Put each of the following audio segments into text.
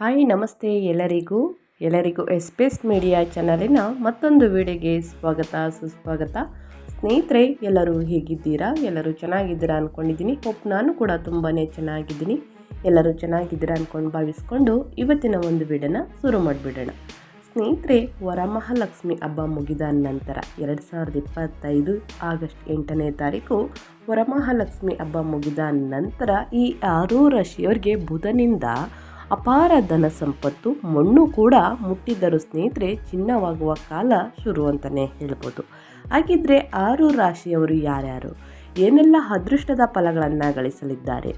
Hi, ನಮಸ್ತೆ ಎಲ್ಲರಿಗೂ. ಎಲ್ಲರಿಗೂ ಎಸ್ಪೇಸ್ ಮೀಡಿಯಾ ಚಾನಲಿನ ಮತ್ತೊಂದು ವಿಡಿಯೋಗೆ ಸ್ವಾಗತ, ಸುಸ್ವಾಗತ. ಸ್ನೇಹಿತರೆ, ಎಲ್ಲರೂ ಹೇಗಿದ್ದೀರಾ? ಎಲ್ಲರೂ ಚೆನ್ನಾಗಿದ್ದೀರಾ ಅಂದ್ಕೊಂಡಿದ್ದೀನಿ ಹೋಪ್ ನಾನು ಕೂಡ ತುಂಬಾ ಚೆನ್ನಾಗಿದ್ದೀನಿ. ಎಲ್ಲರೂ ಚೆನ್ನಾಗಿದ್ದೀರಾ ಅಂದ್ಕೊಂಡು ಭಾವಿಸ್ಕೊಂಡು ಇವತ್ತಿನ ಒಂದು ವಿಡಿಯೋನ ಶುರು ಮಾಡಿಬಿಡೋಣ. ಸ್ನೇಹಿತರೆ, ವರಮಹಾಲಕ್ಷ್ಮಿ ಹಬ್ಬ ಮುಗಿದ ನಂತರ ಎರಡು ಸಾವಿರದ ಇಪ್ಪತ್ತೈದು ಆಗಸ್ಟ್ ಎಂಟನೇ ತಾರೀಕು ವರಮಹಾಲಕ್ಷ್ಮಿ ಹಬ್ಬ ಮುಗಿದ ನಂತರ ಈ ಆರೂ ರಾಶಿಯವ್ರಿಗೆ ಬುಧನಿಂದ ಅಪಾರ ಧನ ಸಂಪತ್ತು, ಮಣ್ಣು ಕೂಡ ಮುಟ್ಟಿದ್ದರೂ ಸ್ನೇಹಿತರೆ ಚಿನ್ನವಾಗುವ ಕಾಲ ಶುರು ಅಂತಲೇ ಹೇಳ್ಬೋದು. ಹಾಗಿದ್ರೆ ಆರು ರಾಶಿಯವರು ಯಾರ್ಯಾರು? ಏನೆಲ್ಲ ಅದೃಷ್ಟದ ಫಲಗಳನ್ನು ಗಳಿಸಲಿದ್ದಾರೆ?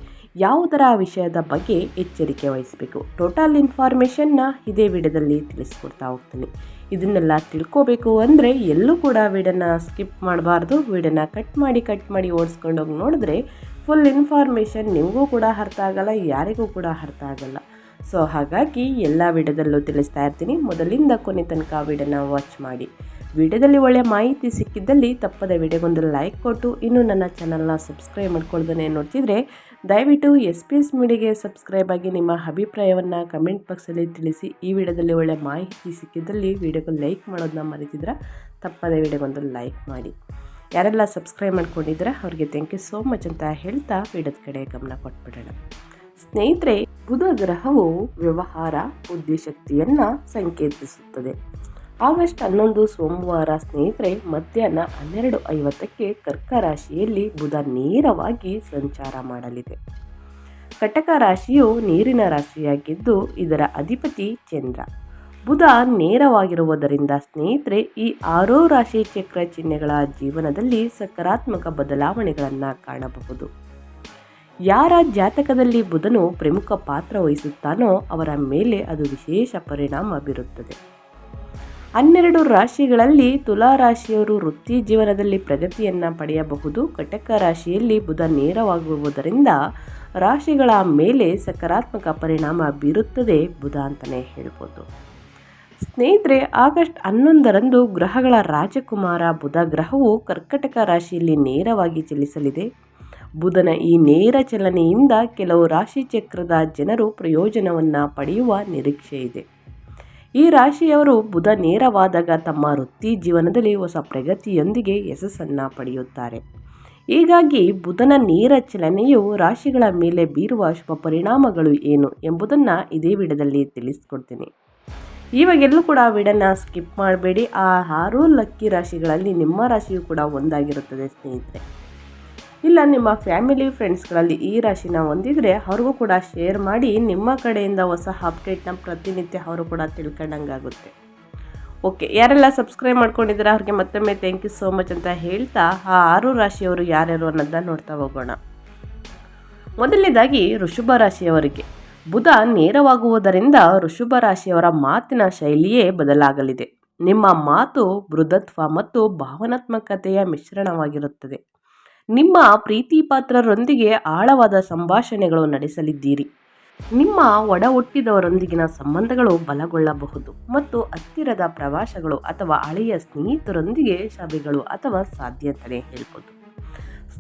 ಯಾವುದರ ವಿಷಯದ ಬಗ್ಗೆ ಎಚ್ಚರಿಕೆ ವಹಿಸಬೇಕು? ಟೋಟಲ್ ಇನ್ಫಾರ್ಮೇಷನ್ನ ಇದೇ ವಿಡಿಯೋದಲ್ಲಿ ತಿಳಿಸ್ಕೊಡ್ತಾ ಹೋಗ್ತೀನಿ. ಇದನ್ನೆಲ್ಲ ತಿಳ್ಕೋಬೇಕು ಅಂದರೆ ಎಲ್ಲೂ ಕೂಡ ವಿಡಿಯೋನ ಸ್ಕಿಪ್ ಮಾಡಬಾರ್ದು. ವಿಡಿಯೋನ ಕಟ್ ಮಾಡಿ ಕಟ್ ಮಾಡಿ ಓಡಿಸ್ಕೊಂಡೋಗಿ ನೋಡಿದ್ರೆ ಫುಲ್ ಇನ್ಫಾರ್ಮೇಷನ್ ನಿಮಗೂ ಕೂಡ ಅರ್ಥ ಆಗಲ್ಲ, ಯಾರಿಗೂ ಕೂಡ ಅರ್ಥ ಆಗಲ್ಲ. ಸೊ ಹಾಗಾಗಿ ಎಲ್ಲ ವಿಡಿಯೋದಲ್ಲೂ ತಿಳಿಸ್ತಾ ಇರ್ತೀನಿ. ಮೊದಲಿಂದ ಕೊನೆ ತನಕ ವಿಡಿಯೋನ ವಾಚ್ ಮಾಡಿ. ವಿಡಿಯೋದಲ್ಲಿ ಒಳ್ಳೆಯ ಮಾಹಿತಿ ಸಿಕ್ಕಿದ್ದಲ್ಲಿ ತಪ್ಪದ ವಿಡಿಯೋಗೊಂದು ಲೈಕ್ ಕೊಟ್ಟು, ಇನ್ನೂ ನನ್ನ ಚಾನಲ್ನ ಸಬ್ಸ್ಕ್ರೈಬ್ ಮಾಡ್ಕೊಳ್ದೇ ನೋಡ್ತಿದ್ರೆ, ದಯವಿಟ್ಟು ಎಸ್ ಪಿ ಎಸ್ ಮೀಡಿಗೆ ಸಬ್ಸ್ಕ್ರೈಬ್ ಆಗಿ ನಿಮ್ಮ ಅಭಿಪ್ರಾಯವನ್ನು ಕಮೆಂಟ್ ಬಾಕ್ಸಲ್ಲಿ ತಿಳಿಸಿ. ಈ ವಿಡಿಯೋದಲ್ಲಿ ಒಳ್ಳೆಯ ಮಾಹಿತಿ ಸಿಕ್ಕಿದ್ದಲ್ಲಿ ವಿಡಿಯೋಗೆ ಲೈಕ್ ಮಾಡೋದನ್ನ ಮರೆತಿದ್ರೆ ತಪ್ಪದ ವಿಡಿಯೋಗೊಂದು ಲೈಕ್ ಮಾಡಿ. ಯಾರೆಲ್ಲ ಸಬ್ಸ್ಕ್ರೈಬ್ ಮಾಡ್ಕೊಂಡಿದ್ರೆ ಅವ್ರಿಗೆ ಥ್ಯಾಂಕ್ ಯು ಸೋ ಮಚ್ ಅಂತ ಹೇಳ್ತಾ ವಿಡಿಯೋದ ಕಡೆ ಗಮನ ಕೊಟ್ಬಿಡೋಣ. ಸ್ನೇಹಿತರೆ ಬುಧ ಗ್ರಹವು ವ್ಯವಹಾರ ಬುದ್ಧಿಶಕ್ತಿಯನ್ನು ಸಂಕೇತಿಸುತ್ತದೆ. ಆಗಸ್ಟ್ ಹನ್ನೊಂದು ಸೋಮವಾರ ಸ್ನೇಹಿತರೆ, ಮಧ್ಯಾಹ್ನ ಹನ್ನೆರಡು ಐವತ್ತಕ್ಕೆ ಕರ್ಕ ರಾಶಿಯಲ್ಲಿ ಬುಧ ನೇರವಾಗಿ ಸಂಚಾರ ಮಾಡಲಿದೆ. ಕಟಕ ರಾಶಿಯು ನೀರಿನ ರಾಶಿಯಾಗಿದ್ದು, ಇದರ ಅಧಿಪತಿ ಚಂದ್ರ. ಬುಧ ನೇರವಾಗಿರುವುದರಿಂದ ಸ್ನೇಹಿತರೆ, ಈ ಆರೋ ರಾಶಿ ಚಕ್ರ ಚಿಹ್ನೆಗಳ ಜೀವನದಲ್ಲಿ ಸಕಾರಾತ್ಮಕ ಬದಲಾವಣೆಗಳನ್ನು ಕಾಣಬಹುದು. ಯಾರ ಜಾತಕದಲ್ಲಿ ಬುಧನು ಪ್ರಮುಖ ಪಾತ್ರ ವಹಿಸುತ್ತಾನೋ ಅವರ ಮೇಲೆ ಅದು ವಿಶೇಷ ಪರಿಣಾಮ ಬೀರುತ್ತದೆ. ಹನ್ನೆರಡು ರಾಶಿಗಳಲ್ಲಿ ತುಲಾ ರಾಶಿಯವರು ವೃತ್ತಿ ಜೀವನದಲ್ಲಿ ಪ್ರಗತಿಯನ್ನು ಪಡೆಯಬಹುದು. ಕಟಕ ರಾಶಿಯಲ್ಲಿ ಬುಧ ನೇರವಾಗುವುದರಿಂದ ರಾಶಿಗಳ ಮೇಲೆ ಸಕಾರಾತ್ಮಕ ಪರಿಣಾಮ ಬೀರುತ್ತದೆ ಬುಧ ಅಂತಲೇ ಹೇಳ್ಬೋದು. ಸ್ನೇಹಿತರೆ, ಆಗಸ್ಟ್ ಹನ್ನೊಂದರಂದು ಗ್ರಹಗಳ ರಾಜಕುಮಾರ ಬುಧ ಗ್ರಹವು ಕರ್ಕಟಕ ರಾಶಿಯಲ್ಲಿ ನೇರವಾಗಿ ಚಲಿಸಲಿದೆ. ಬುಧನ ಈ ನೇರ ಚಲನೆಯಿಂದ ಕೆಲವು ರಾಶಿಚಕ್ರದ ಜನರು ಪ್ರಯೋಜನವನ್ನು ಪಡೆಯುವ ನಿರೀಕ್ಷೆ ಇದೆ. ಈ ರಾಶಿಯವರು ಬುಧ ನೇರವಾದಾಗ ತಮ್ಮ ವೃತ್ತಿ ಜೀವನದಲ್ಲಿ ಹೊಸ ಪ್ರಗತಿಯೊಂದಿಗೆ ಯಶಸ್ಸನ್ನು ಪಡೆಯುತ್ತಾರೆ. ಹೀಗಾಗಿ ಬುಧನ ನೇರ ಚಲನೆಯು ರಾಶಿಗಳ ಮೇಲೆ ಬೀರುವ ಶುಭ ಪರಿಣಾಮಗಳು ಏನು ಎಂಬುದನ್ನು ಇದೇ ವಿಡದಲ್ಲಿ ತಿಳಿಸ್ಕೊಡ್ತೀನಿ. ಇವಾಗೆಲ್ಲೂ ಕೂಡ ವಿಡನ್ನ ಸ್ಕಿಪ್ ಮಾಡಬೇಡಿ. ಆ ಆರು ಲಕ್ಕಿ ರಾಶಿಗಳಲ್ಲಿ ನಿಮ್ಮ ರಾಶಿಯು ಕೂಡ ಒಂದಾಗಿರುತ್ತದೆ ಸ್ನೇಹಿತರೆ. ಇಲ್ಲ, ನಿಮ್ಮ ಫ್ಯಾಮಿಲಿ ಫ್ರೆಂಡ್ಸ್ಗಳಲ್ಲಿ ಈ ರಾಶಿನ ಹೊಂದಿದ್ರೆ ಅವ್ರಿಗೂ ಕೂಡ ಶೇರ್ ಮಾಡಿ ನಿಮ್ಮ ಕಡೆಯಿಂದ ಹೊಸ ಅಪ್ಡೇಟ್ನ ಪ್ರತಿನಿತ್ಯ ಅವರು ಕೂಡ ತಿಳ್ಕೊಂಡಂಗಾಗುತ್ತೆ. ಓಕೆ, ಯಾರೆಲ್ಲ ಸಬ್ಸ್ಕ್ರೈಬ್ ಮಾಡ್ಕೊಂಡಿದ್ದಾರೆ ಅವ್ರಿಗೆ ಮತ್ತೊಮ್ಮೆ ಥ್ಯಾಂಕ್ ಯು ಸೋ ಮಚ್ ಅಂತ ಹೇಳ್ತಾ ಆ ಆರು ರಾಶಿಯವರು ಯಾರ್ಯಾರು ಅನ್ನೋದನ್ನ ನೋಡ್ತಾ ಹೋಗೋಣ. ಮೊದಲನೇದಾಗಿ ಋಷಭ ರಾಶಿಯವರಿಗೆ. ಬುಧ ನೇರವಾಗುವುದರಿಂದ ಋಷಭ ರಾಶಿಯವರ ಮಾತಿನ ಶೈಲಿಯೇ ಬದಲಾಗಲಿದೆ. ನಿಮ್ಮ ಮಾತು ಮೃದತ್ವ ಮತ್ತು ಭಾವನಾತ್ಮಕತೆಯ ಮಿಶ್ರಣವಾಗಿರುತ್ತದೆ. ನಿಮ್ಮ ಪ್ರೀತಿ ಪಾತ್ರರೊಂದಿಗೆ ಆಳವಾದ ಸಂಭಾಷಣೆಗಳು ನಡೆಸಲಿದ್ದೀರಿ. ನಿಮ್ಮ ಒಡ ಹುಟ್ಟಿದವರೊಂದಿಗಿನ ಸಂಬಂಧಗಳು ಬಲಗೊಳ್ಳಬಹುದು ಮತ್ತು ಹತ್ತಿರದ ಪ್ರವಾಸಗಳು ಅಥವಾ ಹಳೆಯ ಸ್ನೇಹಿತರೊಂದಿಗೆ ಸಭೆಗಳು ಅಥವಾ ಸಾಧ್ಯ ಅಂತಲೇ ಹೇಳ್ಬೋದು.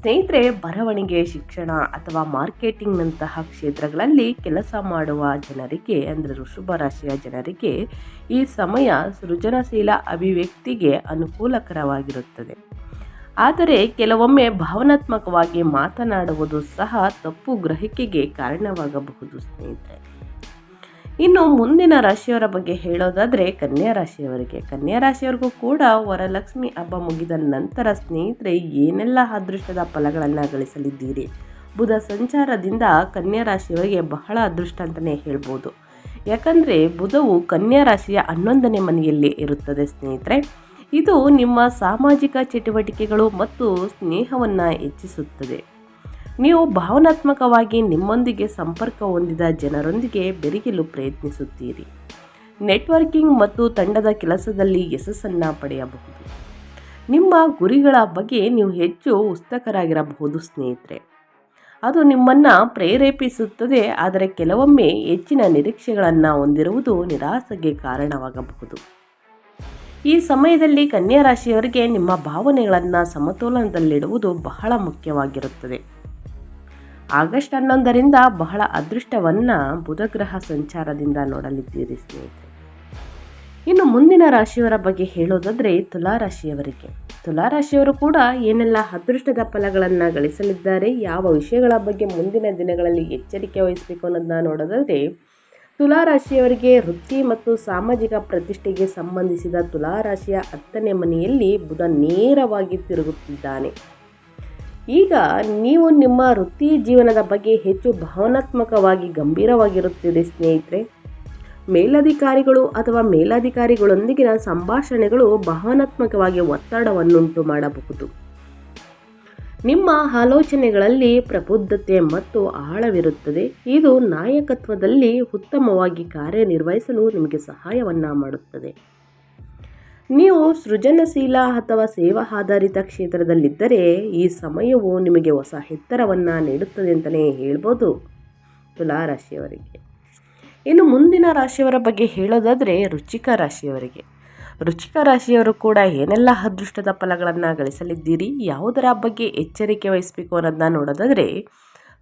ಸ್ನೇಹಿತರೆ, ಬರವಣಿಗೆ, ಶಿಕ್ಷಣ ಅಥವಾ ಮಾರ್ಕೆಟಿಂಗ್ನಂತಹ ಕ್ಷೇತ್ರಗಳಲ್ಲಿ ಕೆಲಸ ಮಾಡುವ ಜನರಿಗೆ ಅಂದರೆ ಋಷಭ ರಾಶಿಯ ಜನರಿಗೆ ಈ ಸಮಯ ಸೃಜನಶೀಲ ಅಭಿವ್ಯಕ್ತಿಗೆ ಅನುಕೂಲಕರವಾಗಿರುತ್ತದೆ. ಆದರೆ ಕೆಲವೊಮ್ಮೆ ಭಾವನಾತ್ಮಕವಾಗಿ ಮಾತನಾಡುವುದು ಸಹ ತಪ್ಪು ಗ್ರಹಿಕೆಗೆ ಕಾರಣವಾಗಬಹುದು, ಸ್ನೇಹಿತರೆ. ಇನ್ನು ಮುಂದಿನ ರಾಶಿಯವರ ಬಗ್ಗೆ ಹೇಳೋದಾದರೆ ಕನ್ಯಾ ರಾಶಿಯವರಿಗೆ. ಕನ್ಯಾ ರಾಶಿಯವರಿಗೂ ಕೂಡ ವರಲಕ್ಷ್ಮಿ ಹಬ್ಬ ಮುಗಿದ ನಂತರ, ಸ್ನೇಹಿತರೆ, ಏನೆಲ್ಲ ಅದೃಷ್ಟದ ಫಲಗಳನ್ನು ಗಳಿಸಲಿದ್ದೀರಿ? ಬುಧ ಸಂಚಾರದಿಂದ ಕನ್ಯಾ ರಾಶಿಯವರಿಗೆ ಬಹಳ ಅದೃಷ್ಟ ಅಂತಲೇ ಹೇಳ್ಬೋದು. ಯಾಕಂದರೆ ಬುಧವು ಕನ್ಯಾ ರಾಶಿಯ ಹನ್ನೊಂದನೇ ಮನೆಯಲ್ಲಿ ಇರುತ್ತದೆ, ಸ್ನೇಹಿತರೆ. ಇದು ನಿಮ್ಮ ಸಾಮಾಜಿಕ ಚಟುವಟಿಕೆಗಳು ಮತ್ತು ಸ್ನೇಹವನ್ನು ಹೆಚ್ಚಿಸುತ್ತದೆ. ನೀವು ಭಾವನಾತ್ಮಕವಾಗಿ ನಿಮ್ಮೊಂದಿಗೆ ಸಂಪರ್ಕ ಹೊಂದಿದ ಜನರೊಂದಿಗೆ ಬೆರೆಯಲು ಪ್ರಯತ್ನಿಸುತ್ತೀರಿ. ನೆಟ್ವರ್ಕಿಂಗ್ ಮತ್ತು ತಂಡದ ಕೆಲಸದಲ್ಲಿ ಯಶಸ್ಸನ್ನು ಪಡೆಯಬಹುದು. ನಿಮ್ಮ ಗುರಿಗಳ ಬಗ್ಗೆ ನೀವು ಹೆಚ್ಚು ಉತ್ಸುಕರಾಗಿರಬಹುದು ಸ್ನೇಹಿತರೆ. ಅದು ನಿಮ್ಮನ್ನು ಪ್ರೇರೇಪಿಸುತ್ತದೆ, ಆದರೆ ಕೆಲವೊಮ್ಮೆ ಹೆಚ್ಚಿನ ನಿರೀಕ್ಷೆಗಳನ್ನು ಹೊಂದಿರುವುದು ನಿರಾಸೆಗೆ ಕಾರಣವಾಗಬಹುದು. ಈ ಸಮಯದಲ್ಲಿ ಕನ್ಯಾ ರಾಶಿಯವರಿಗೆ ನಿಮ್ಮ ಭಾವನೆಗಳನ್ನು ಸಮತೋಲನದಲ್ಲಿಡುವುದು ಬಹಳ ಮುಖ್ಯವಾಗಿರುತ್ತದೆ. ಆಗಸ್ಟ್ ಹನ್ನೊಂದರಿಂದ ಬಹಳ ಅದೃಷ್ಟವನ್ನು ಬುಧಗ್ರಹ ಸಂಚಾರದಿಂದ ನೋಡಲಿದ್ದೀರಿ ಸ್ನೇಹಿತರೆ. ಇನ್ನು ಮುಂದಿನ ರಾಶಿಯವರ ಬಗ್ಗೆ ಹೇಳೋದಾದರೆ ತುಲಾರಾಶಿಯವರಿಗೆ. ತುಲಾರಾಶಿಯವರು ಕೂಡ ಏನೆಲ್ಲ ಅದೃಷ್ಟದ ಫಲಗಳನ್ನು ಗಳಿಸಲಿದ್ದಾರೆ, ಯಾವ ವಿಷಯಗಳ ಬಗ್ಗೆ ಮುಂದಿನ ದಿನಗಳಲ್ಲಿ ಎಚ್ಚರಿಕೆ ವಹಿಸಬೇಕು ಅನ್ನೋದನ್ನ ನೋಡೋದಾದರೆ ತುಲಾರಾಶಿಯವರಿಗೆ ವೃತ್ತಿ ಮತ್ತು ಸಾಮಾಜಿಕ ಪ್ರತಿಷ್ಠೆಗೆ ಸಂಬಂಧಿಸಿದ ತುಲಾರಾಶಿಯ ಹತ್ತನೇ ಮನೆಯಲ್ಲಿ ಬುಧ ನೇರವಾಗಿ ತಿರುಗುತ್ತಿದ್ದಾನೆ. ಈಗ ನೀವು ನಿಮ್ಮ ವೃತ್ತಿ ಜೀವನದ ಬಗ್ಗೆ ಹೆಚ್ಚು ಭಾವನಾತ್ಮಕವಾಗಿ ಗಂಭೀರವಾಗಿರುತ್ತಿದೆ ಸ್ನೇಹಿತರೆ. ಮೇಲಧಿಕಾರಿಗಳು ಅಥವಾ ಮೇಲಧಿಕಾರಿಗಳೊಂದಿಗಿನ ಸಂಭಾಷಣೆಗಳು ಭಾವನಾತ್ಮಕವಾಗಿ ಒತ್ತಡವನ್ನುಂಟು ಮಾಡಬಹುದು. ನಿಮ್ಮ ಆಲೋಚನೆಗಳಲ್ಲಿ ಪ್ರಬುದ್ಧತೆ ಮತ್ತು ಆಳವಿರುತ್ತದೆ. ಇದು ನಾಯಕತ್ವದಲ್ಲಿ ಉತ್ತಮವಾಗಿ ಕಾರ್ಯನಿರ್ವಹಿಸಲು ನಿಮಗೆ ಸಹಾಯವನ್ನು ಮಾಡುತ್ತದೆ. ನೀವು ಸೃಜನಶೀಲ ಅಥವಾ ಸೇವಾ ಆಧಾರಿತ ಕ್ಷೇತ್ರದಲ್ಲಿದ್ದರೆ ಈ ಸಮಯವು ನಿಮಗೆ ಹೊಸ ಎತ್ತರವನ್ನು ನೀಡುತ್ತದೆ ಅಂತಲೇ ಹೇಳ್ಬೋದು ತುಲಾರಾಶಿಯವರಿಗೆ. ಇನ್ನು ಮುಂದಿನ ರಾಶಿಯವರ ಬಗ್ಗೆ ಹೇಳೋದಾದರೆ ರುಚಿಕ ರಾಶಿಯವರಿಗೆ. ರುಚಿಕ ರಾಶಿಯವರು ಕೂಡ ಏನೆಲ್ಲ ಅದೃಷ್ಟದ ಫಲಗಳನ್ನು ಗಳಿಸಲಿದ್ದೀರಿ, ಯಾವುದರ ಬಗ್ಗೆ ಎಚ್ಚರಿಕೆ ವಹಿಸಬೇಕು ಅನ್ನೋದನ್ನ ನೋಡೋದಾದರೆ,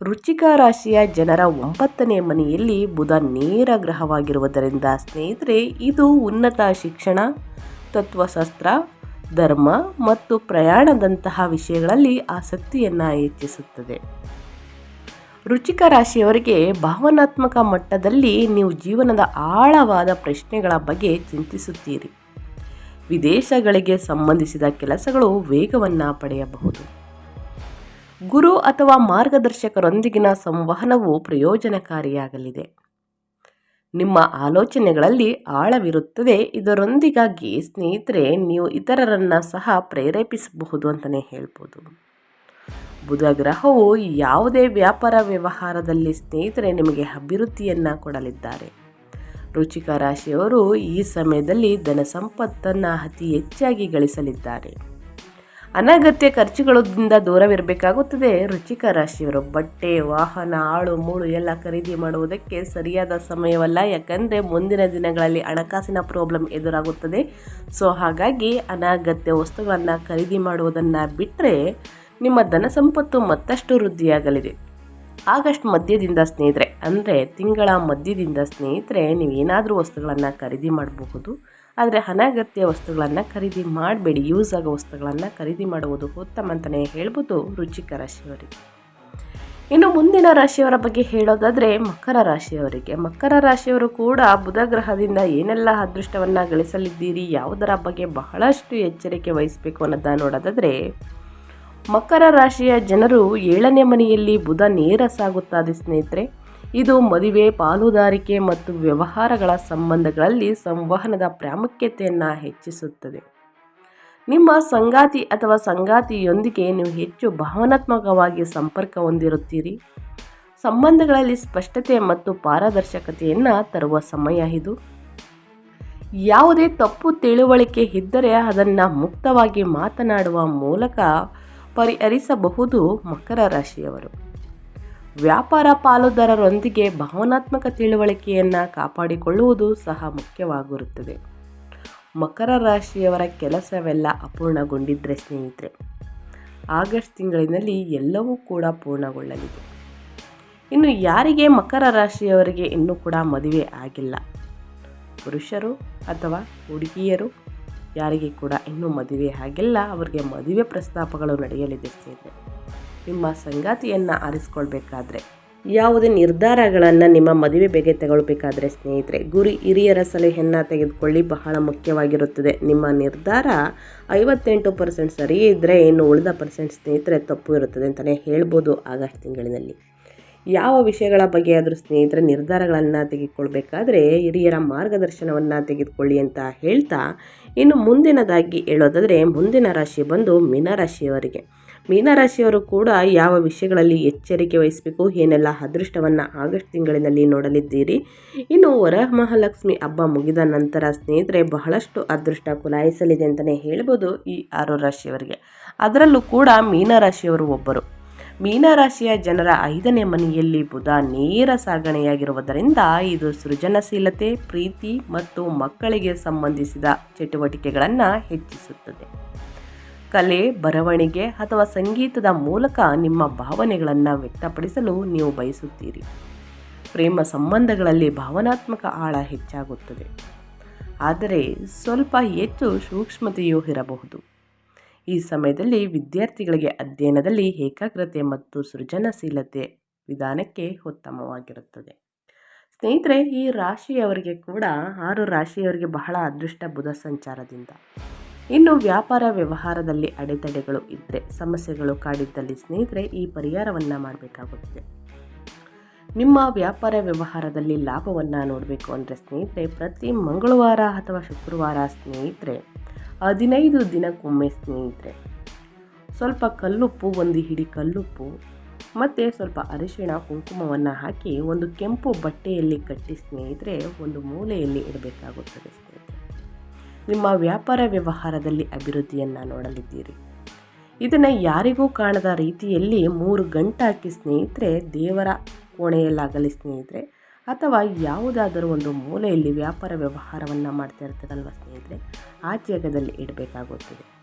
ರುಚಿಕ ರಾಶಿಯ ಜನರ ಒಂಬತ್ತನೇ ಮನೆಯಲ್ಲಿ ಬುಧ ನೇರ ಗ್ರಹವಾಗಿರುವುದರಿಂದ ಸ್ನೇಹಿತರೆ, ಇದು ಉನ್ನತ ಶಿಕ್ಷಣ, ತತ್ವಶಾಸ್ತ್ರ, ಧರ್ಮ ಮತ್ತು ಪ್ರಯಾಣದಂತಹ ವಿಷಯಗಳಲ್ಲಿ ಆಸಕ್ತಿಯನ್ನು ಹೆಚ್ಚಿಸುತ್ತದೆ. ರುಚಿಕ ರಾಶಿಯವರಿಗೆ ಭಾವನಾತ್ಮಕ ಮಟ್ಟದಲ್ಲಿ ನೀವು ಜೀವನದ ಆಳವಾದ ಪ್ರಶ್ನೆಗಳ ಬಗ್ಗೆ ಚಿಂತಿಸುತ್ತೀರಿ. ವಿದೇಶಗಳಿಗೆ ಸಂಬಂಧಿಸಿದ ಕೆಲಸಗಳು ವೇಗವನ್ನು ಪಡೆಯಬಹುದು. ಗುರು ಅಥವಾ ಮಾರ್ಗದರ್ಶಕರೊಂದಿಗಿನ ಸಂವಹನವು ಪ್ರಯೋಜನಕಾರಿಯಾಗಲಿದೆ. ನಿಮ್ಮ ಆಲೋಚನೆಗಳಲ್ಲಿ ಆಳವಿರುತ್ತದೆ. ಇದರೊಂದಿಗಾಗಿ ಸ್ನೇಹಿತರೆ, ನೀವು ಇತರರನ್ನು ಸಹ ಪ್ರೇರೇಪಿಸಬಹುದು ಅಂತಲೇ ಹೇಳ್ಬೋದು. ಬುಧ ಗ್ರಹವು ಯಾವುದೇ ವ್ಯಾಪಾರ ವ್ಯವಹಾರದಲ್ಲಿ ಸ್ನೇಹಿತರೆ, ನಿಮಗೆ ಅಭಿವೃದ್ಧಿಯನ್ನು ಕೊಡಲಿದ್ದಾರೆ. ರುಚಿಕ ರಾಶಿಯವರು ಈ ಸಮಯದಲ್ಲಿ ಧನ ಸಂಪತ್ತನ್ನು ಅತಿ ಹೆಚ್ಚಾಗಿ ಗಳಿಸಲಿದ್ದಾರೆ. ಅನಗತ್ಯ ಖರ್ಚುಗಳಿಂದ ದೂರವಿರಬೇಕಾಗುತ್ತದೆ. ರುಚಿಕ ರಾಶಿಯವರು ಬಟ್ಟೆ, ವಾಹನ ಆಳು ಮೂಳು ಎಲ್ಲ ಖರೀದಿ ಮಾಡುವುದಕ್ಕೆ ಸರಿಯಾದ ಸಮಯವಲ್ಲ. ಯಾಕಂದರೆ ಮುಂದಿನ ದಿನಗಳಲ್ಲಿ ಹಣಕಾಸಿನ ಪ್ರಾಬ್ಲಮ್ ಎದುರಾಗುತ್ತದೆ. ಸೊ ಹಾಗಾಗಿ ಅನಗತ್ಯ ವಸ್ತುಗಳನ್ನು ಖರೀದಿ ಮಾಡುವುದನ್ನು ಬಿಟ್ಟರೆ ನಿಮ್ಮ ಧನ ಸಂಪತ್ತು ಮತ್ತಷ್ಟು ವೃದ್ಧಿಯಾಗಲಿದೆ. ಆಗಸ್ಟ್ ಮಧ್ಯದಿಂದ ಸ್ನೇಹಿತರೆ, ಅಂದರೆ ತಿಂಗಳ ಮಧ್ಯದಿಂದ ಸ್ನೇಹಿತರೆ, ನೀವು ಏನಾದರೂ ವಸ್ತುಗಳನ್ನು ಖರೀದಿ ಮಾಡಬಹುದು. ಆದರೆ ಅನಗತ್ಯ ವಸ್ತುಗಳನ್ನು ಖರೀದಿ ಮಾಡಬೇಡಿ ಯೂಸ್ ಆಗೋ ವಸ್ತುಗಳನ್ನು ಖರೀದಿ ಮಾಡುವುದು ಉತ್ತಮ ಅಂತಲೇ ಹೇಳ್ಬೋದು ರುಚಿಕ ರಾಶಿಯವರಿಗೆ. ಇನ್ನು ಮುಂದಿನ ರಾಶಿಯವರ ಬಗ್ಗೆ ಹೇಳೋದಾದರೆ ಮಕರ ರಾಶಿಯವರಿಗೆ. ಮಕರ ರಾಶಿಯವರು ಕೂಡ ಬುಧ ಗ್ರಹದಿಂದ ಏನೆಲ್ಲ ಅದೃಷ್ಟವನ್ನು ಗಳಿಸಲಿದ್ದೀರಿ, ಯಾವುದರ ಬಗ್ಗೆ ಬಹಳಷ್ಟು ಎಚ್ಚರಿಕೆ ವಹಿಸಬೇಕು ಅನ್ನೋದನ್ನ ನೋಡೋದಾದರೆ ಮಕರ ರಾಶಿಯ ಜನರು ಏಳನೇ ಮನೆಯಲ್ಲಿ ಬುಧ ನೇರ ಸಾಗುತ್ತದೆ ಸ್ನೇಹಿತರೆ. ಇದು ಮದುವೆ, ಪಾಲುದಾರಿಕೆ ಮತ್ತು ವ್ಯವಹಾರಗಳ ಸಂಬಂಧಗಳಲ್ಲಿ ಸಂವಹನದ ಪ್ರಾಮುಖ್ಯತೆಯನ್ನು ಹೆಚ್ಚಿಸುತ್ತದೆ. ನಿಮ್ಮ ಸಂಗಾತಿ ಅಥವಾ ಸಂಗಾತಿಯೊಂದಿಗೆ ನೀವು ಹೆಚ್ಚು ಭಾವನಾತ್ಮಕವಾಗಿ ಸಂಪರ್ಕ ಹೊಂದಿರುತ್ತೀರಿ. ಸಂಬಂಧಗಳಲ್ಲಿ ಸ್ಪಷ್ಟತೆ ಮತ್ತು ಪಾರದರ್ಶಕತೆಯನ್ನು ತರುವ ಸಮಯ ಇದು. ಯಾವುದೇ ತಪ್ಪು ತಿಳುವಳಿಕೆ ಇದ್ದರೆ ಅದನ್ನು ಮುಕ್ತವಾಗಿ ಮಾತನಾಡುವ ಮೂಲಕ ಪರಿಹರಿಸಬಹುದು ಮಕರ ರಾಶಿಯವರು. ವ್ಯಾಪಾರ ಪಾಲುದಾರರೊಂದಿಗೆ ಭಾವನಾತ್ಮಕ ತಿಳುವಳಿಕೆಯನ್ನು ಕಾಪಾಡಿಕೊಳ್ಳುವುದು ಸಹ ಮುಖ್ಯವಾಗಿರುತ್ತದೆ. ಮಕರ ರಾಶಿಯವರ ಕೆಲಸವೆಲ್ಲ ಅಪೂರ್ಣಗೊಂಡಿದ್ದರೆ ಸ್ನೇಹಿತರೆ, ಆಗಸ್ಟ್ ತಿಂಗಳಿನಲ್ಲಿ ಎಲ್ಲವೂ ಕೂಡ ಪೂರ್ಣಗೊಳ್ಳಲಿದೆ. ಇನ್ನು ಯಾರಿಗೆ ಮಕರ ರಾಶಿಯವರಿಗೆ ಇನ್ನೂ ಕೂಡ ಮದುವೆ ಆಗಿಲ್ಲ? ಪುರುಷರು ಅಥವಾ ಹುಡುಗಿಯರು? ಯಾರಿಗೆ ಕೂಡ ಇನ್ನೂ ಮದುವೆ ಆಗಿಲ್ಲ, ಅವರಿಗೆ ಮದುವೆ ಪ್ರಸ್ತಾಪಗಳು ನಡೆಯಲಿದೆ ಸ್ನೇಹಿತರೆ. ನಿಮ್ಮ ಸಂಗಾತಿಯನ್ನು ಆರಿಸ್ಕೊಳ್ಬೇಕಾದ್ರೆ, ಯಾವುದೇ ನಿರ್ಧಾರಗಳನ್ನು ನಿಮ್ಮ ಮದುವೆ ಬೇಗ ತಗೊಳ್ಬೇಕಾದ್ರೆ ಸ್ನೇಹಿತರೆ, ಗುರಿ ಹಿರಿಯರ ಸಲಹೆಯನ್ನು ತೆಗೆದುಕೊಳ್ಳಿ ಬಹಳ ಮುಖ್ಯವಾಗಿರುತ್ತದೆ. ನಿಮ್ಮ ನಿರ್ಧಾರ ಐವತ್ತೆಂಟು ಪರ್ಸೆಂಟ್ ಸರಿ ಇದ್ದರೆ ಇನ್ನು ಉಳಿದ ಪರ್ಸೆಂಟ್ ಸ್ನೇಹಿತರೆ ತಪ್ಪು ಇರುತ್ತದೆ ಅಂತಲೇ ಹೇಳ್ಬೋದು ಆಗಸ್ಟ್ ತಿಂಗಳಿನಲ್ಲಿ. ಯಾವ ವಿಷಯಗಳ ಬಗ್ಗೆ ಆದರೂ ಸ್ನೇಹಿತರ ನಿರ್ಧಾರಗಳನ್ನು ತೆಗೆದುಕೊಳ್ಬೇಕಾದ್ರೆ ಹಿರಿಯರ ಮಾರ್ಗದರ್ಶನವನ್ನು ತೆಗೆದುಕೊಳ್ಳಿ ಅಂತ ಹೇಳ್ತಾ ಇನ್ನು ಮುಂದಿನದಾಗಿ ಹೇಳೋದಾದರೆ ಮುಂದಿನ ರಾಶಿ ಬಂದು ಮೀನರಾಶಿಯವರಿಗೆ ಮೀನರಾಶಿಯವರು ಕೂಡ ಯಾವ ವಿಷಯಗಳಲ್ಲಿ ಎಚ್ಚರಿಕೆ ವಹಿಸಬೇಕು, ಏನೆಲ್ಲ ಅದೃಷ್ಟವನ್ನು ಆಗಸ್ಟ್ ತಿಂಗಳಿನಲ್ಲಿ ನೋಡಲಿದ್ದೀರಿ, ಇನ್ನು ವರಮಹಾಲಕ್ಷ್ಮಿ ಹಬ್ಬ ಮುಗಿದ ನಂತರ ಸ್ನೇಹಿತರೆ ಬಹಳಷ್ಟು ಅದೃಷ್ಟ ಕುಲಾಯಿಸಲಿದೆ ಅಂತಲೇ ಹೇಳ್ಬೋದು ಈ ಆರು ರಾಶಿಯವರಿಗೆ. ಅದರಲ್ಲೂ ಕೂಡ ಮೀನರಾಶಿಯವರು ಒಬ್ಬರು. ಮೀನರಾಶಿಯ ಜನರ ಐದನೇ ಮನೆಯಲ್ಲಿ ಬುಧ ನೇರ ಸಾಗಣೆಯಾಗಿರುವುದರಿಂದ ಇದು ಸೃಜನಶೀಲತೆ, ಪ್ರೀತಿ ಮತ್ತು ಮಕ್ಕಳಿಗೆ ಸಂಬಂಧಿಸಿದ ಚಟುವಟಿಕೆಗಳನ್ನು ಹೆಚ್ಚಿಸುತ್ತದೆ. ಕಲೆ, ಬರವಣಿಗೆ ಅಥವಾ ಸಂಗೀತದ ಮೂಲಕ ನಿಮ್ಮ ಭಾವನೆಗಳನ್ನು ವ್ಯಕ್ತಪಡಿಸಲು ನೀವು ಬಯಸುತ್ತೀರಿ. ಪ್ರೇಮ ಸಂಬಂಧಗಳಲ್ಲಿ ಭಾವನಾತ್ಮಕ ಆಳ ಹೆಚ್ಚಾಗುತ್ತದೆ. ಆದರೆ ಸ್ವಲ್ಪ ಹೆಚ್ಚು ಸೂಕ್ಷ್ಮತೆಯೂ ಇರಬಹುದು. ಈ ಸಮಯದಲ್ಲಿ ವಿದ್ಯಾರ್ಥಿಗಳಿಗೆ ಅಧ್ಯಯನದಲ್ಲಿ ಏಕಾಗ್ರತೆ ಮತ್ತು ಸೃಜನಶೀಲತೆ ವಿಧಾನಕ್ಕೆ ಉತ್ತಮವಾಗಿರುತ್ತದೆ. ಸ್ನೇಹಿತರೆ, ಈ ರಾಶಿಯವರಿಗೆ ಕೂಡ ಆರು ರಾಶಿಯವರಿಗೆ ಬಹಳ ಅದೃಷ್ಟ ಬುಧ ಸಂಚಾರದಿಂದ. ಇನ್ನು ವ್ಯಾಪಾರ ವ್ಯವಹಾರದಲ್ಲಿ ಅಡೆತಡೆಗಳು ಇದ್ದರೆ ಸಮಸ್ಯೆಗಳು ಕಾಡಿದ್ದಲ್ಲಿ ಸ್ನೇಹಿತರೆ, ಈ ಪರಿಹಾರವನ್ನು ಮಾಡಬೇಕಾಗುತ್ತದೆ. ನಿಮ್ಮ ವ್ಯಾಪಾರ ವ್ಯವಹಾರದಲ್ಲಿ ಲಾಭವನ್ನು ನೋಡಬೇಕು ಅಂದರೆ ಸ್ನೇಹಿತರೆ, ಪ್ರತಿ ಮಂಗಳವಾರ ಅಥವಾ ಶುಕ್ರವಾರ ಸ್ನೇಹಿತರೆ ಹದಿನೈದು ದಿನಕ್ಕೊಮ್ಮೆ ಸ್ನೇಹಿತರೆ. ಸ್ವಲ್ಪ ಕಲ್ಲುಪ್ಪು, ಒಂದು ಹಿಡಿ ಕಲ್ಲುಪ್ಪು, ಮತ್ತು ಸ್ವಲ್ಪ ಅರಿಶಿಣ ಕುಂಕುಮವನ್ನು ಹಾಕಿ ಒಂದು ಕೆಂಪು ಬಟ್ಟೆಯಲ್ಲಿ ಕಟ್ಟಿ ಸ್ನೇಹಿತರೆ, ಒಂದು ಮೂಲೆಯಲ್ಲಿ ಇಡಬೇಕಾಗುತ್ತದೆ ಸ್ನೇಹಿತರೆ. ನಿಮ್ಮ ವ್ಯಾಪಾರ ವ್ಯವಹಾರದಲ್ಲಿ ಅಭಿವೃದ್ಧಿಯನ್ನು ನೋಡಲಿದ್ದೀರಿ. ಇದನ್ನು ಯಾರಿಗೂ ಕಾಣದ ರೀತಿಯಲ್ಲಿ ಮೂರು ಗಂಟಾಕಿ ಸ್ನೇಹಿತರೆ ದೇವರ ಕೋಣೆಯಲ್ಲಾಗಲಿ ಸ್ನೇಹಿತರೆ ಅಥವಾ ಯಾವುದಾದರೂ ಒಂದು ಮೂಲೆಯಲ್ಲಿ ವ್ಯಾಪಾರ ವ್ಯವಹಾರವನ್ನು ಮಾಡ್ತಾ ಇರ್ತಾರಲ್ವ ಸ್ನೇಹಿತರೆ? ಆ ಜಾಗದಲ್ಲಿ ಇಡಬೇಕಾಗುತ್ತದೆ.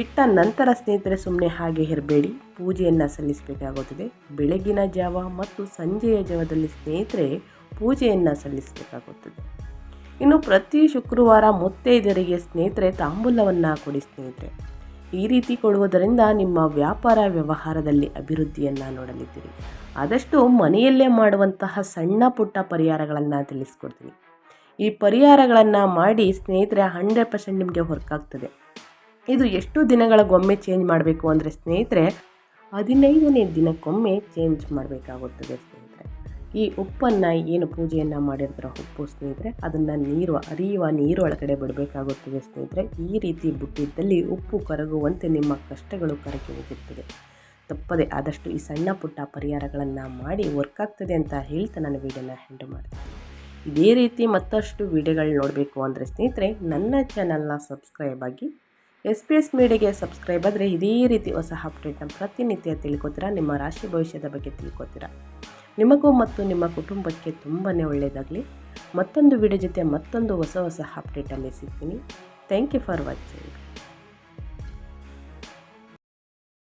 ಇಟ್ಟ ನಂತರ ಸ್ನೇಹಿತರೆ ಸುಮ್ಮನೆ ಹಾಗೆ ಇರಬೇಡಿ. ಪೂಜೆಯನ್ನು ಸಲ್ಲಿಸಬೇಕಾಗುತ್ತದೆ. ಬೆಳಗಿನ ಜಾವ ಮತ್ತು ಸಂಜೆಯ ಜಾವದಲ್ಲಿ ಸ್ನೇಹಿತರೆ ಪೂಜೆಯನ್ನು ಸಲ್ಲಿಸಬೇಕಾಗುತ್ತದೆ. ಇನ್ನು ಪ್ರತಿ ಶುಕ್ರವಾರ ಮುತ್ತೈದರಿಗೆ ಸ್ನೇಹಿತರೆ ತಾಂಬೂಲವನ್ನು ಕೊಡಿ ಸ್ನೇಹಿತರೆ. ಈ ರೀತಿ ಕೊಡುವುದರಿಂದ ನಿಮ್ಮ ವ್ಯಾಪಾರ ವ್ಯವಹಾರದಲ್ಲಿ ಅಭಿವೃದ್ಧಿಯನ್ನು ನೋಡಲಿದ್ದೀರಿ. ಆದಷ್ಟು ಮನೆಯಲ್ಲೇ ಮಾಡುವಂತಹ ಸಣ್ಣ ಪುಟ್ಟ ಪರಿಹಾರಗಳನ್ನು ತಿಳಿಸ್ಕೊಡ್ತೀನಿ. ಈ ಪರಿಹಾರಗಳನ್ನು ಮಾಡಿ ಸ್ನೇಹಿತರೆ ಹಂಡ್ರೆಡ್ ಪರ್ಸೆಂಟ್ ನಿಮಗೆ ಹೊರಕಾಗ್ತದೆ ಇದು ಎಷ್ಟು ದಿನಗಳಿಗೊಮ್ಮೆ ಚೇಂಜ್ ಮಾಡಬೇಕು ಅಂದರೆ ಸ್ನೇಹಿತರೆ ಹದಿನೈದನೇ ದಿನಕ್ಕೊಮ್ಮೆ ಚೇಂಜ್ ಮಾಡಬೇಕಾಗುತ್ತದೆ ಈ ಉಪ್ಪನ್ನು ಏನು ಪೂಜೆಯನ್ನು ಮಾಡಿರ್ತಾರೋ ಉಪ್ಪು ಸ್ನೇಹಿತರೆ, ಅದನ್ನು ನೀರು, ಅರಿಯುವ ನೀರು ಒಳಗಡೆ ಬಿಡಬೇಕಾಗುತ್ತದೆ ಸ್ನೇಹಿತರೆ. ಈ ರೀತಿ ಬಿಟ್ಟಿದ್ದಲ್ಲಿ ಉಪ್ಪು ಕರಗುವಂತೆ ನಿಮ್ಮ ಕಷ್ಟಗಳು ಕರಗಿ ಹೋಗುತ್ತದೆ ತಪ್ಪದೆ ಆದಷ್ಟು ಈ ಸಣ್ಣ ಪುಟ್ಟ ಪರಿಹಾರಗಳನ್ನು ಮಾಡಿ ವರ್ಕ್ ಆಗ್ತದೆ ಅಂತ ಹೇಳ್ತಾ ನಾನು ವೀಡಿಯೋನ ಹ್ಯಾಂಡ್ ಮಾಡ್ತೀನಿ. ಇದೇ ರೀತಿ ಮತ್ತಷ್ಟು ವೀಡಿಯೋಗಳು ನೋಡಬೇಕು ಅಂದರೆ ಸ್ನೇಹಿತರೆ, ನನ್ನ ಚಾನಲ್ನ ಸಬ್ಸ್ಕ್ರೈಬ್ ಆಗಿ ಎಸ್ ಪಿ ಎಸ್ ಮೀಡಿಯಾಗೆ ಸಬ್ಸ್ಕ್ರೈಬ್ ಆದರೆ ಇದೇ ರೀತಿ ಹೊಸ ಅಪ್ಡೇಟ್ನ ಪ್ರತಿನಿತ್ಯ ತಿಳ್ಕೊತೀರಾ, ನಿಮ್ಮ ರಾಶಿ ಭವಿಷ್ಯದ ಬಗ್ಗೆ ತಿಳ್ಕೊತೀರಾ? ನಿಮಗೂ ಮತ್ತು ನಿಮ್ಮ ಕುಟುಂಬಕ್ಕೆ ತುಂಬಾ ಒಳ್ಳೆಯದಾಗಲಿ. ಮತ್ತೊಂದು ವಿಡಿಯೋ ಜೊತೆ ಮತ್ತೊಂದು ಹೊಸ ಹೊಸ ಅಪ್ಡೇಟಲ್ಲಿ ಸಿಗ್ತೀನಿ. Thank you for watching